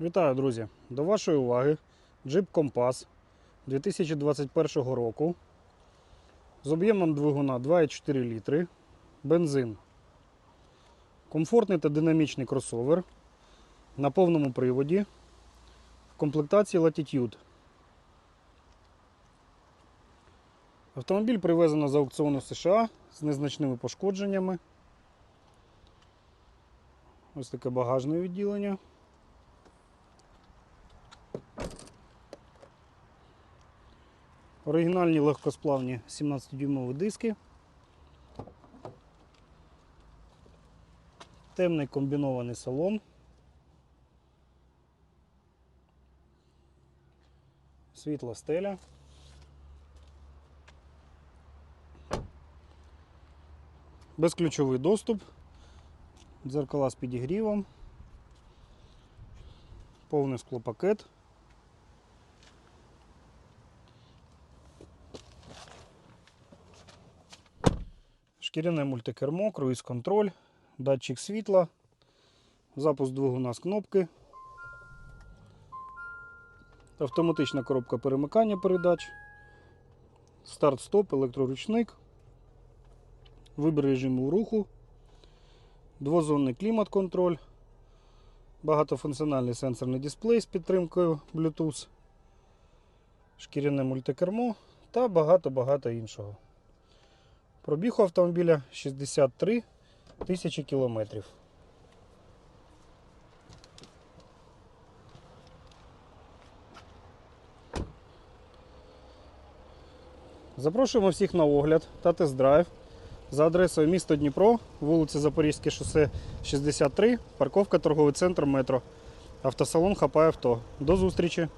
Вітаю, друзі! До вашої уваги Jeep Compass 2021 року з об'ємом двигуна 2,4 літри, бензин. Комфортний та динамічний кросовер на повному приводі в комплектації Latitude. Автомобіль привезено з аукціону США з незначними пошкодженнями. Ось таке багажне відділення. Оригінальні легкосплавні 17-дюймові диски. Темний комбінований салон. Світла стеля. Безключовий доступ. Дзеркала з підігрівом. Повний склопакет. Шкіряне мультикермо, круїз-контроль, датчик світла, запуск двигуна з кнопки, автоматична коробка перемикання передач, старт-стоп, електроручник, вибір режиму руху, двозонний клімат-контроль, багатофункціональний сенсорний дисплей з підтримкою Bluetooth, шкіряне мультикермо та багато-багато іншого. Пробіг у автомобіля 63 тисячі кілометрів. Запрошуємо всіх на огляд та тест-драйв за адресою місто Дніпро, вулиця Запорізьке шосе 63, парковка торговий центр метро. Автосалон Хапай авто. До зустрічі!